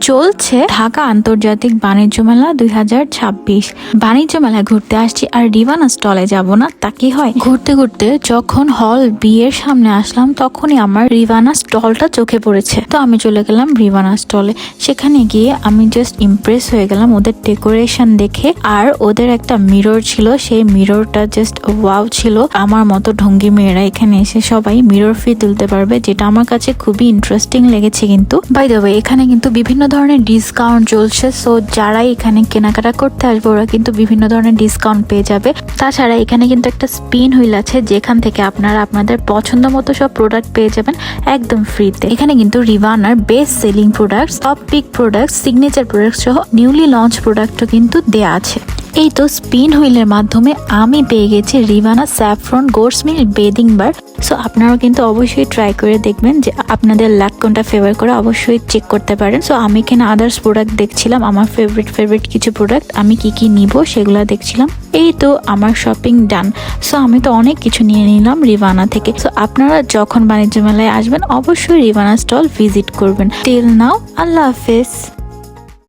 চলছে ঢাকা আন্তর্জাতিক বাণিজ্য মেলা দুই হাজার ছাব্বিশ। বাণিজ্য মেলায় ঘুরতে আসছি আর রিভানা স্টলে যাব না, তা কি হয়? ঘুরতে ঘুরতে যখন হল বিয়ের সামনে আসলাম, তখনই আমার রিভানা স্টলটা চোখে পড়েছে। তো আমি চলে গেলাম রিভানা স্টলে সেখানে গিয়ে আমি জাস্ট ইমপ্রেস হয়ে গেলাম ওদের ডেকোরেশন দেখে। আর ওদের একটা মিরর ছিল, সেই মিররটা জাস্ট ওয়াও ছিল। আমার মতো ঢঙ্গি মেয়েরা এখানে এসে সবাই মিরর ফি তুলতে পারবে, যেটা আমার কাছে খুবই ইন্টারেস্টিং লেগেছে কিন্তু। বাই দ্য এখানে কিন্তু বিভিন্ন ধরনের ডিসকাউন্ট চলছে সো যারাই এখানে কেনাকাটা করতে আসবে, ওরা কিন্তু বিভিন্ন ধরনের ডিসকাউন্ট পেয়ে যাবে। তাছাড়া এখানে কিন্তু একটা স্পিন হুইল আছে, যেখান থেকে আপনারা আপনাদের পছন্দ মতো সব প্রোডাক্ট পেয়ে যাবেন একদম ফ্রিতে এখানে কিন্তু রিভানার best selling product top pick product signature product সহ নিউলি লঞ্চ প্রোডাক্টও কিন্তু দেয়া আছে। এই তো স্পিন হুইলের মাধ্যমে আমি পেয়ে গেছি Rivana saffron goats milk bathing bar. So আপনারাও কিন্তু অবশ্যই ট্রাই করে দেখবেন যে আপনাদের লাক কোনটা ফেভার করে অবশ্যই চেক করতে পারেন। সো আমি এখানে আদার্স প্রোডাক্ট দেখছিলাম, আমার ফেভারিট ফেভারিট কিছু প্রোডাক্ট আমি কি কি নিব সেগুলো দেখছিলাম। এই তো আমার শপিং ডান সো আমি তো অনেক কিছু নিয়ে নিলাম রিভানা থেকে। সো আপনারা যখন বাণিজ্য মেলায় আসবেন, অবশ্যই রিভানা স্টল ভিজিট করবেন। টিল নাও আল্লাহ হাফেজ।